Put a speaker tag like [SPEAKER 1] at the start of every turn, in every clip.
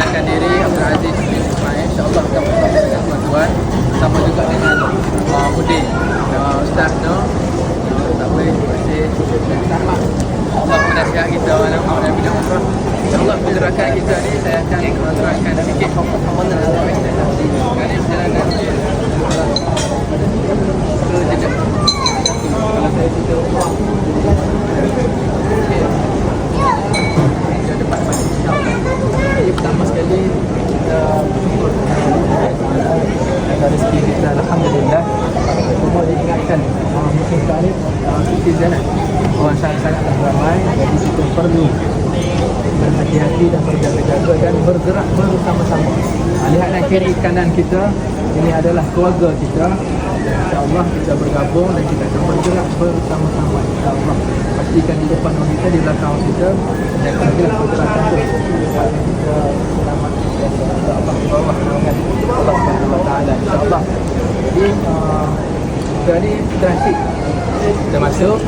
[SPEAKER 1] perkenalkan diri Abdul Aziz bin Ismail InsyaAllah akan bersama dengan tuan-tuan Sama juga dengan uh, Udin uh, Ustaz no? Tak boleh Dan sama Allah menasihat kita Malam Malam Bidang Umrah InsyaAllah pergerakan kita ni Saya akan terangkan sedikit. Mana Sekarang perjalanan ke Jeddah Kalau saya cerita Umrah Okay Dia ada empat pagi Jadi pertama sekali Kita Ada rezeki kita Alhamdulillah Semua diingatkan uh, Musim sekarang ni kan Orang sangat-sangat ramai Jadi kita perlu Berhati-hati dan berjaga-jaga Dan bergerak bersama-sama uh, Lihatlah kiri kanan kita. Ini adalah keluarga kita. InsyaAllah kita bergabung dan kita akan bergerak bersama-sama InsyaAllah. Pastikan di depan kita, di belakang kita Dan kita tu Supaya kita selamat InsyaAllah. Bawah naungan Allah SWT InsyaAllah Jadi uh, kita ni transit Kita masuk.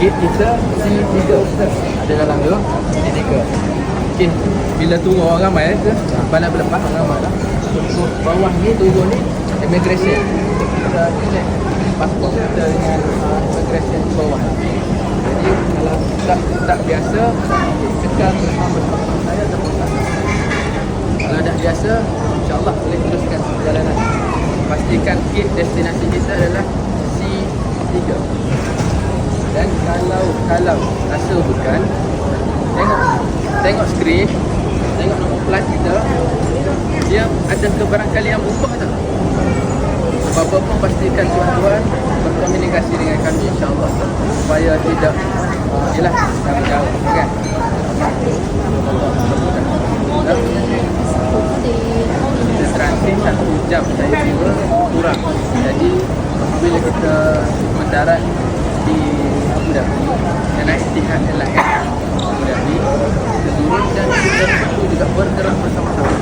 [SPEAKER 1] Gate kita C3 Ada dalam tu. C3 Okay, bila tunggu orang ramai ke? Balai berlepas orang ramai lah. Bawah ni tunggu ni Immigration. Kita check pasport kita dengan uh, Immigration bawah. Jadi kalau tak, tak biasa Tekan bersama saya ataupun Kalau dah biasa InsyaAllah boleh teruskan perjalanan. Pastikan gate destinasi kita adalah C3 Dan kalau kalau rasa bukan Tengok tengok skrin Tengok nombor plat kita Dia ada kebarangkali yang berubah tak? Apa-apa pun pastikan tuan-tuan Berkomunikasi dengan kami insyaAllah Supaya tidak Yelah kami jauh kan? Kurang. Jadi bila kita mendarat di Abu Dhabi Dan naik Etihad Airline Abu Dhabi Kita turun dan kita perlu juga bergerak bersama-sama.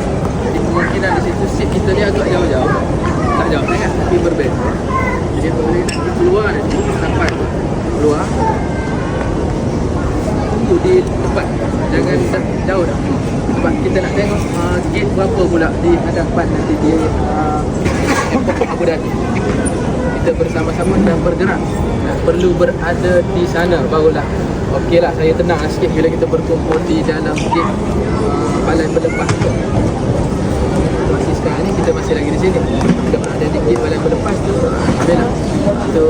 [SPEAKER 1] Jadi kemungkinan di situ seat kita ni agak jauh-jauh. Tak jauh sangat tapi berbeza. Jadi apabila kita keluar nanti Sampai keluar Tunggu di tempat. Jangan jauh dah. Sebab kita nak tengok uh, gate berapa pula di hadapan nanti di uh, Abu Dhabi kita bersama-sama dan bergerak. Perlu berada di sana barulah. Okey lah saya tenang sikit bila kita berkumpul di dalam gate uh, balai berlepas tu. Masih sekarang ni kita masih lagi di sini. Kita berada di gate balai berlepas tu. Alhamdulillah itu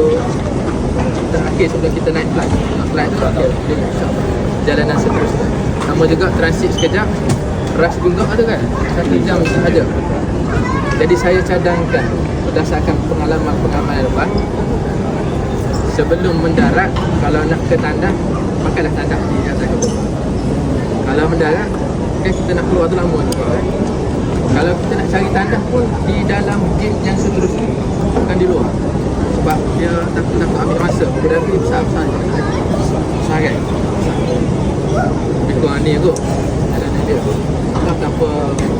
[SPEAKER 1] terakhir sebelum kita naik flight. Flight terakhir insyaAllah jalanan seterusnya sama juga transit sekejap. Rush juga ada kan? Satu jam sahaja. Jadi saya cadangkan berdasarkan pengalaman-pengalaman lepas sebelum mendarat kalau nak ke tandas pakailah tandas di atas. Itu kalau mendarat okay, kita nak keluar tu lama juga kan? kalau kita nak cari tandas pun di dalam gate yang seterusnya bukan di luar. Sebab dia takut-takut ambil masa. Berarti besar-besar besar kan lebih kurang ni kot jalanan dia. Tak apa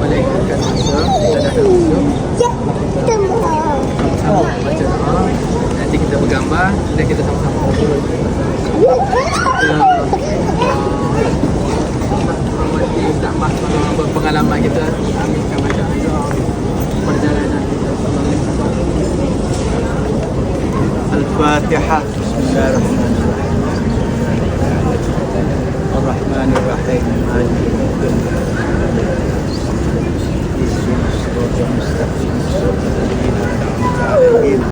[SPEAKER 1] balik ke masa. Kita dah ada masa sama-sama baca doa nanti kita bergambar dan kita sama-sama ngobrol kita menghormati Ustaz Mas pengalaman kita kami akan baca doa perjalanan kita
[SPEAKER 2] الفاتحة بسم الله الرحمن الرحيم الرحمن الرحيم مالك